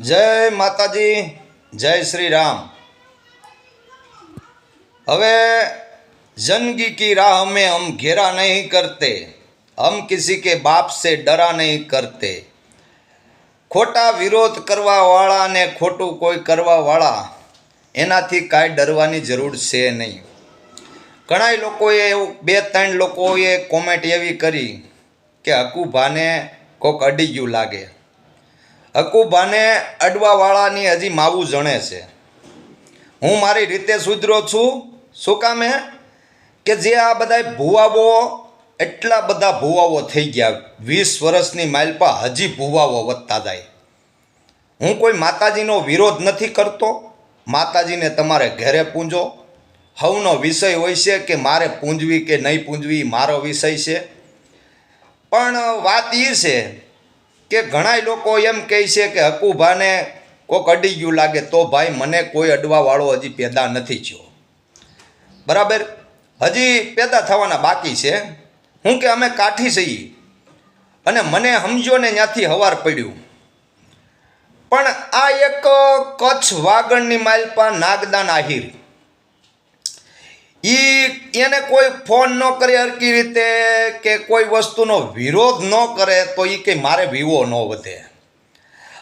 જય માતાજી, જય શ્રી રામ હવે જિંદગી કી રાહ મેં હમ ઘેરા નહીં કરતે, હમ કિસી કે બાપ સે ડરા નહીં કરતે. ખોટા વિરોધ કરવાવાળા અને ખોટું કોઈ કરવાવાળા એનાથી કાંઈ ડરવાની જરૂર છે નહીં. ઘણાય લોકોએ એવું, બે ત્રણ લોકોએ કોમેન્ટ એવી કરી કે, હકુભાને કોક અડી ગયું લાગે. હકુભાને અડવાવાળાની હજી માવું જણે છે. હું મારી રીતે સુધરો છું? શું કામે કે જે આ બધા ભુવાઓ, એટલા બધા ભૂવાઓ થઈ ગયા, વીસ વર્ષની માઇલપા હજી ભૂવાઓ વધતા જાય. હું કોઈ માતાજીનો વિરોધ નથી કરતો? માતાજીને તમારે ઘરે પૂંજો? હવનો વિષય હોય છે કે મારે પૂંજવી કે નહીં પૂંજવી, મારો વિષય છે? પણ વાત એ છે કે ઘણાય લોકો એમ કહે છે કે હકુભાને કોક અડી ગયું લાગે, તો ભાઈ મને કોઈ અડવાવાળો હજી પેદા નથી થયો. બરાબર? હજી પેદા થવાના બાકી છે. હું કે અમે કાઠી છીએ. અને મને સમજો ને ત્યાંથી હવાર પડ્યું. પણ આ એક કચ્છ વાગણની માલપા નાગદાન આહિર. ઈ એને કોઈ ફોન ન કરે હરકી રીતે કે કોઈ વસ્તુનો વિરોધ ન કરે તો એ કે મારે વિવો ન વધે.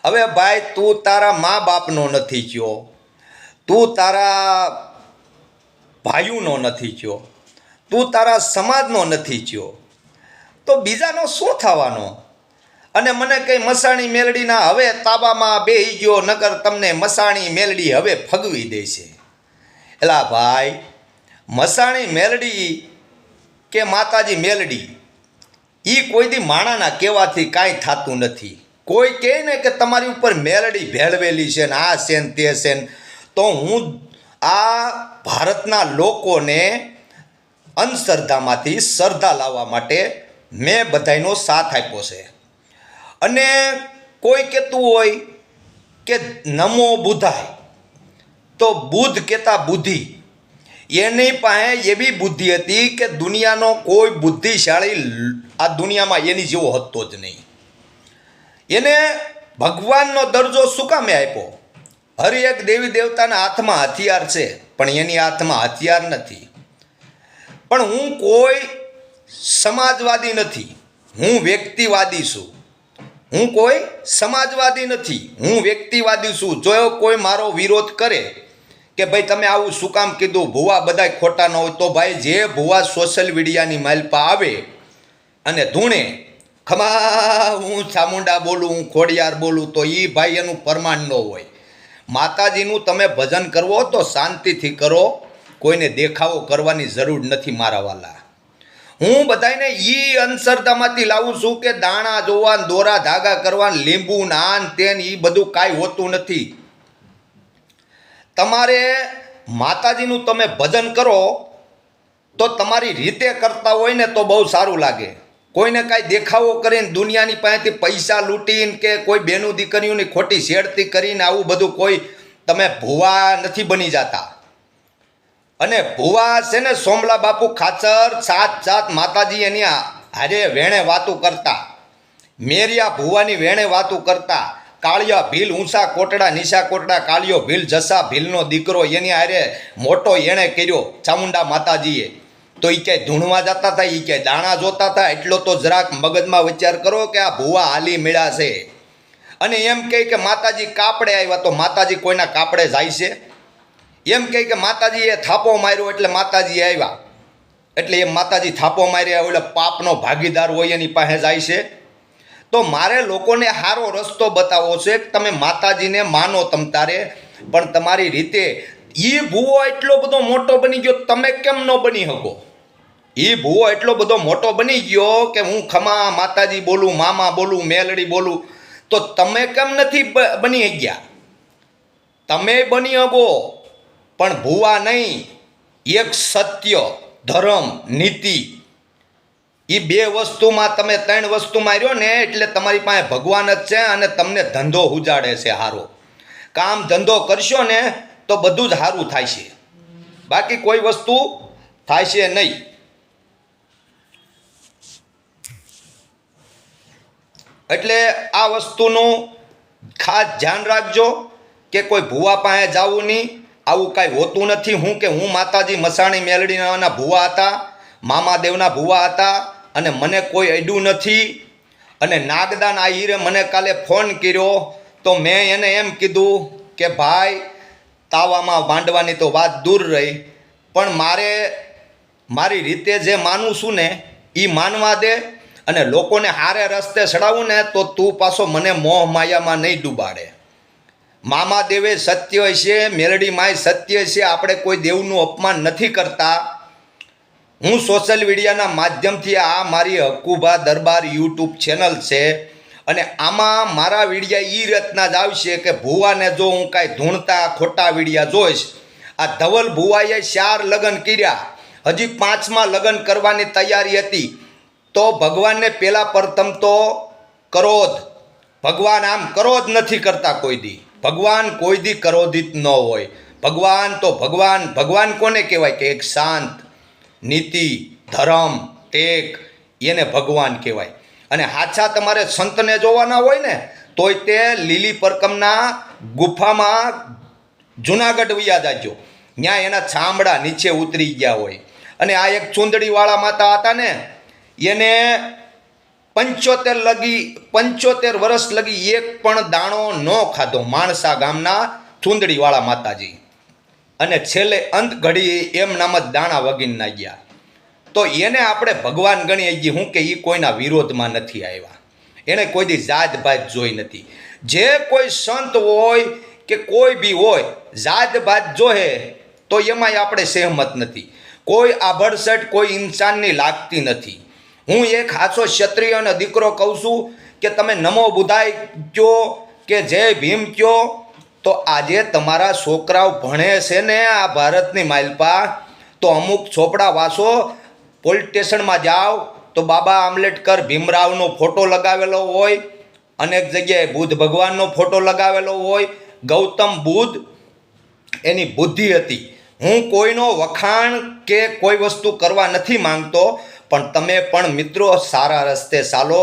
હવે ભાઈ, તું તારા મા બાપનો નથી થયો. તું તારા ભાઈઓનો નથી થયો. તું તારા સમાજનો નથી થયો. તો બીજાનો શું થવાનો? અને મને કંઈ મસાણી મેલડીના હવે તાબામાં બેહી ગયો, નકર તમને મસાણી મેલડી હવે ફગવી દેશે. એલા ભાઈ મસાણી મેલડી કે માતાજી મેલડી એ કોઈ દી માણાના કહેવાથી કાંઈ થતું નથી. કોઈ કહે ને કે તમારી ઉપર મેલડી ભેળવેલી છે ને આ છે ને તે છે ને, તો હું આ ભારતના લોકોને અંધશ્રદ્ધામાંથી શ્રદ્ધા લાવવા માટે મેં બધાયનો સાથ આપ્યો છે. અને કોઈ કહેતું હોય કે નમો બુધાય, તો બુધ કહેતા બુદ્ધિ એની પાસે એવી બુદ્ધિ હતી કે દુનિયાનો કોઈ બુદ્ધિશાળી આ દુનિયામાં એની જેવો હતો જ નહીં. એને ભગવાનનો દરજ્જો શું કામે આપ્યો? હર એક દેવી દેવતાના હાથમાં હથિયાર છે, પણ એની હાથમાં હથિયાર નથી. પણ હું કોઈ સમાજવાદી નથી, હું વ્યક્તિવાદી છું. હું કોઈ સમાજવાદી નથી, હું વ્યક્તિવાદી છું. જો કોઈ મારો વિરોધ કરે કે ભાઈ તમે આવું શું કામ કીધું? ભુવા બધા ખોટા ન હોય તો ભાઈ જે ભુવા સોશિયલ મીડિયાની માલપા આવે અને ધૂણે, ખમા, હું ચામુંડા બોલું, હું ખોડિયાર બોલું, તો એ ભાઈ એનું પ્રમાણ ન હોય. માતાજીનું તમે ભજન કરવો તો શાંતિથી કરો, કોઈને દેખાવો કરવાની જરૂર નથી મારા વાલા. હું બધાને એ અંધશ્રદ્ધામાંથી લાવું છું કે દાણા જોવા દોરા ધાગા કરવા લીંબુ નાન તેન એ બધું કાંઈ હોતું નથી. તમારે માતાજીનું તમે ભજન કરો, તો તમારી રીતે કરતા હોય ને તો બહુ સારું લાગે. કોઈને કાંઈ દેખાવો કરીને દુનિયાની પાસેથી પૈસા લૂંટીને કે કોઈ બેનું દીકરીઓની ખોટી શેડતી કરીને આવું બધું કોઈ તમે ભૂવા નથી બની જતા. અને ભુવા છે ને સોમલા બાપુ ખાચર સાત સાત માતાજી એની હારે વેણે વાતું કરતા. મેરિયા ભુવાની વેણે વાતું કરતા. કાળિયા ભીલ ઊંસા કોટડા નિશા કોટડા, કાળિયો ભીલ, જસા ભીલનો દીકરો એની હારે મોટો એણે કર્યો ચામુંડા માતાજીએ. તો એ ક્યાંય ધૂણવા જતા હતા એ ક્યાંય દાણા જોતા હતા એટલો તો જરાક મગજમાં વિચાર કરો કે આ ભુવા હાલી મેળા છે. અને એમ કહે કે માતાજી કાપડે આવ્યા તો માતાજી કોઈના કાપડે જાય છે? એમ કહે કે માતાજીએ થાપો માર્યો એટલે માતાજી આવ્યા. એટલે એમ માતાજી થાપો માર્યા એટલે પાપનો ભાગીદાર હોય એની પાસે જાય છે. તો મારે લોકોને સારો રસ્તો બતાવવો છે તમે માતાજીને માનો તમ તારે. પણ તમારી રીતે એ ભૂવો એટલો બધો મોટો બની ગયો, તમે કેમ ન બની શકો? એ ભૂવો એટલો બધો મોટો બની ગયો કે હું ખમા માતાજી બોલું, મામા બોલું, મેલડી બોલું, તો તમે કેમ નથી બની ગયા? તમે બની શકો પણ ભૂવા નહીં. એક સત્ય, ધર્મ, નીતિ એ બે વસ્તુમાં તમે ત્રણ વસ્તુમાં રહ્યો ને એટલે તમારી પાસે ભગવાન જ છે અને તમને ધંધો ઉજાડે છે સારો કામ ધંધો કરશો ને તો બધું જ સારું થાય છે. બાકી કોઈ વસ્તુ થાય છે નહીં. એટલે આ વસ્તુનું ખાસ ધ્યાન રાખજો કે કોઈ ભૂવા પાસે જવું નહીં. આવું કાંઈ હોતું નથી. હું કે હું માતાજી મસાણી મેલડીના ભૂવા હતા મામાદેવના ભૂવા હતા અને મને કોઈ અડ્યું નથી. અને નાગદાન આ હીરે મને કાલે ફોન કર્યો. તો મેં એને એમ કીધું કે, ભાઈ, તાવામાં માંડવાની તો વાત દૂર રહી. પણ મારે, મારી રીતે જે માનું છું ને એ માનવા દે અને લોકોને હારે રસ્તે ચડાવું ને, તો તું પાછો મને મોહ માયામાં નહીં ડૂબાડે. મામા દેવે સત્ય છે માય સત્ય છે, આપણે કોઈ દેવનું અપમાન નથી કરતા. હું સોશિયલ મીડિયાના માધ્યમથી આ મારી હકુભા દરબાર યુટ્યુબ ચેનલ છે અને આમાં મારા વિડીયા એ રીતના જ આવશે કે ભુવાને જો હું કાંઈ ધૂણતા ખોટા વિડીયા જોઈશ, આ ધવલ ભુવાએ ચાર લગ્ન કર્યા. હજી પાંચમાં લગ્ન કરવાની તૈયારી હતી. તો ભગવાનને પહેલાં પ્રથમ તો કરોધ. ભગવાન આમ ક્રોધ નથી કરતા કોઈ દી. ભગવાન કોઈ દી કરોધિત ન હોય. ભગવાન તો ભગવાન ભગવાન કોને કહેવાય કે એક શાંત નીતિ, ધર્મ, ટેક, એને ભગવાન કહેવાય. અને હાચા તમારે સંતને જોવાના હોય ને, તોય તે લીલી પરકમના ગુફામાં જુનાગઢ વયા જાજો. ત્યાં એના ચામડા નીચે ઉતરી ગયા હોય. અને આ એક ચૂંદડીવાળા માતા હતા ને, એને પંચોતેર લગી, પંચોતેર વર્ષ લગી એક પણ દાણો ન ખાધો માણસા ગામના ચૂંદડીવાળા માતાજી. અને છેલ્લે અંત ઘડી એમ નામ જ દાણા વગીને નાગ્યા. તો એને આપણે ભગવાન ગણીએ છીએ હું કે એ કોઈના વિરોધમાં નથી આવ્યા. એણે કોઈ દી જાત ભાત જોઈ નથી. જે કોઈ સંત હોય કે કોઈ બી હોય, જાત ભાત જોહે તો એમાંય આપણે સહેમત નથી. કોઈ આભડસટ કોઈ ઇન્સાનની લાગતી નથી. હું એક હાચો ક્ષત્રિયનો દીકરો કહું છું કે તમે નમો બુધાય કયો કે જય ભીમ કયો તો આજે તમારા છોકરાઓ ભણે છે ને આ ભારતની માઇલપા તો અમુક ચોપડા વાંચો પોલીસ સ્ટેશનમાં જાઓ, તો બાબા આંબેડકર ભીમરાવનો ફોટો લગાવેલો હોય, અનેક જગ્યાએ બુદ્ધ ભગવાનનો ફોટો લગાવેલો હોય, ગૌતમ બુદ્ધ એની બુદ્ધિ હતી. હું કોઈનો વખાણ કે કોઈ વસ્તુ કરવા નથી માંગતો, પણ તમે પણ મિત્રો સારા રસ્તે ચાલો.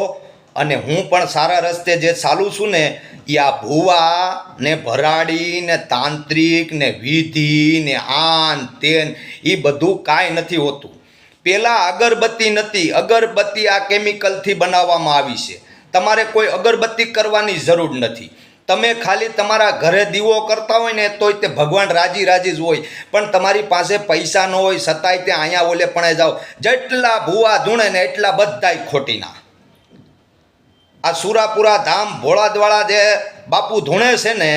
અને હું પણ સારા રસ્તે જે ચાલું છું ને એ આ ભૂવા ને ભરાડી ને તાંત્રિક ને વિધિ ને આન તેન એ બધું કાંઈ નથી હોતું. પહેલાં અગરબત્તી નથી અગરબત્તી આ કેમિકલથી બનાવવામાં આવી છે. તમારે કોઈ અગરબત્તી કરવાની જરૂર નથી. તમે ખાલી તમારા ઘરે દીવો કરતા હોય ને, તોય તે ભગવાન રાજી રાજી જ હોય. પણ તમારી પાસે પૈસા ન હોય, છતાંય તે અહીંયા ઓલે પણ જાઓ. જેટલા ભૂવા ધૂણે ને એટલા બધાય ખોટીના આ સુરાપુરા ધામ ભોળાદવાળા જે બાપુ ધૂણે છે ને,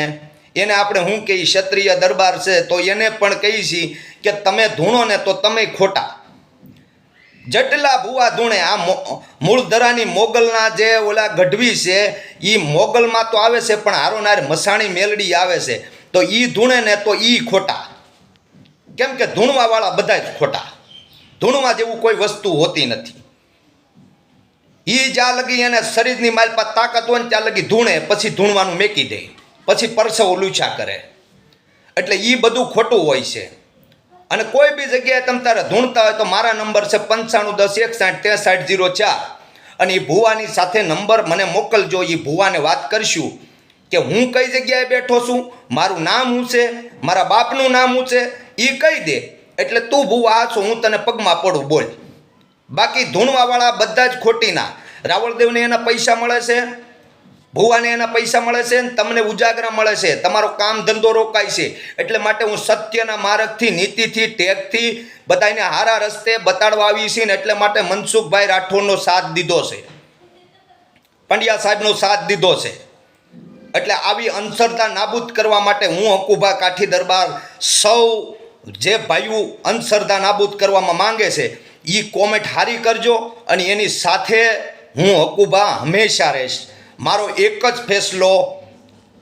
એને આપણે શું કહીએ ક્ષત્રિય દરબાર છે, તો એને પણ કહી છીએ કે તમે ધૂણો ને તો તમે ખોટા. જટલા ભુવા ધૂણે આ મૂળધરાની મોગલના જે ઓલા ગઢવી છે એ મોગલમાં તો આવે છે, પણ હારોનાર મસાણી મેલડી આવે છે, તો એ ધૂણે ને તો એ ખોટા. કેમ કે ધૂણવાવાળા બધા જ ખોટા. ધૂણવા જેવું કોઈ વસ્તુ હોતી નથી. એ જ્યાં લગી એને શરીરની માલપા તાકાત હોય ને ત્યાં લગી ધૂણે, પછી ધૂણવાનું મેકી દે, પછી પરસેવો લૂછા કરે. એટલે એ બધું ખોટું હોય છે. અને કોઈ બી જગ્યાએ તમે તારે ધૂણતા હોય તો મારા નંબર છે પંચાણું દસ એકસાઠ ત્રેસાઠ જીરો ચાર. અને એ ભુવાની સાથે નંબર મને મોકલજો એ ભુવાને વાત કરશું કે હું કઈ જગ્યાએ બેઠો છું, મારું નામ શું છે, મારા બાપનું નામ શું છે એ કહી દે. એટલે તું ભુવા આ છો, હું તને પગમાં પડું, બોલ. બાકી ધૂણવાવાળા બધા જ ખોટીના. રાવળદેવને એના પૈસા મળે છે, ભુવાને એના પૈસા મળે છે ને તમને ઉજાગરા મળે છે. તમારો કામ ધંધો રોકાય છે. એટલે માટે હું સત્યના માર્ગથી, નીતિથી ટેકથી બધાને હારા રસ્તે બતાડવા આવી છે ને એટલે માટે મનસુખભાઈ રાઠોડનો સાથ દીધો છે. પંડ્યા સાહેબનો સાથ દીધો છે. એટલે આવી અંધશ્રદ્ધા નાબૂદ કરવા માટે હું હકુભા કાઠી દરબાર સૌ જે ભાઈઓ અંધશ્રદ્ધા નાબૂદ કરવામાં માંગે છે એ કોમેન્ટ હારી કરજો અને એની સાથે હું હકુભા હંમેશા રહીશ. મારો એક જ ફેસલો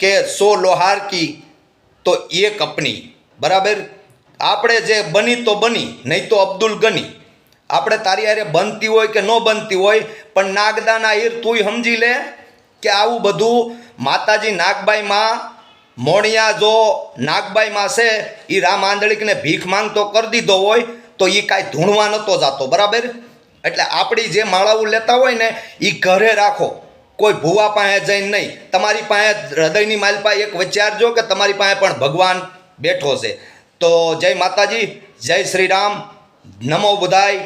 કે સો લોહાર કી તો એક અપની. બરાબર? આપણે જે બની તો બની, નહીં તો અબ્દુલ ગની. આપણે તારી હારે બનતી હોય કે ન બનતી હોય, પણ નાગદાના હીર તુંય સમજી લે કે આવું બધું માતાજી નાગબાઈમાં મોણિયા જો નાગબાઈમાં છે એ રામ આંધળીકને ભીખ માંગતો કરી દીધો હોય તો એ કાંઈ ધૂણવા નહોતો જતો, બરાબર? એટલે આપણી જે માળાઓ લેતા હોય ને એ ઘરે રાખો. કોઈ ભૂવા પાસે જઈને નહીં. તમારી પાસે હૃદયની માલપા એક વિચારજો કે તમારી પાસે પણ ભગવાન બેઠો છે. તો જય માતાજી, જય શ્રી રામ નમો બુધાય.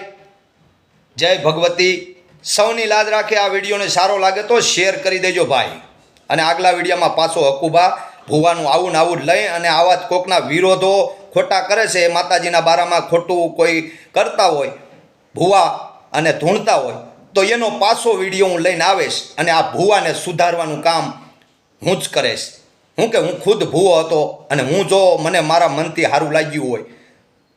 જય ભગવતી. સૌની લાજ રાખે આ વિડીયોને સારો લાગે તો શેર કરી દેજો ભાઈ. અને આગલા વિડીયોમાં પાછો હકુબા ભૂવાનું આવું ને આવું લઈ અને આવા જ કોકના વિરોધો ખોટા કરે છે, એ માતાજીના બારામાં ખોટું કોઈ કરતા હોય, ભૂવા અને ધૂણતા હોય, તો એનો પાછો વીડિયો હું લઈને આવીશ અને આ ભૂવાને સુધારવાનું કામ હું જ કરીશ. હું કે હું ખુદ ભૂવો હતો અને હું જો મને મારા મનથી સારું લાગ્યું હોય,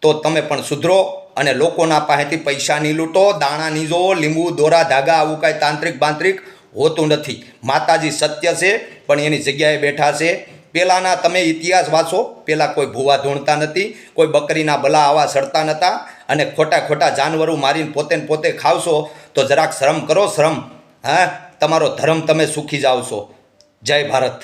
તો તમે પણ સુધરો અને લોકોના પાસેથી પૈસા નહીં લૂંટો, દાણા નહીં જો, લીંબુ, દોરા, ધાગા, આવું કાંઈ તાંત્રિક બાંત્રિક હોતું નથી. માતાજી સત્ય છે, પણ એની જગ્યાએ બેઠા છે. પહેલાંના તમે ઇતિહાસ વાંચો. પહેલાં કોઈ ભૂવા ધૂણતા નથી, કોઈ બકરીના બલા આવા સડતા નહોતા અને ખોટા ખોટા જાનવરો મારીને પોતે પોતે ખાવશો તો જરાક શ્રમ કરો, શ્રમ. હા, તમારો ધર્મ તમે સુખી જાવશો જય ભારત.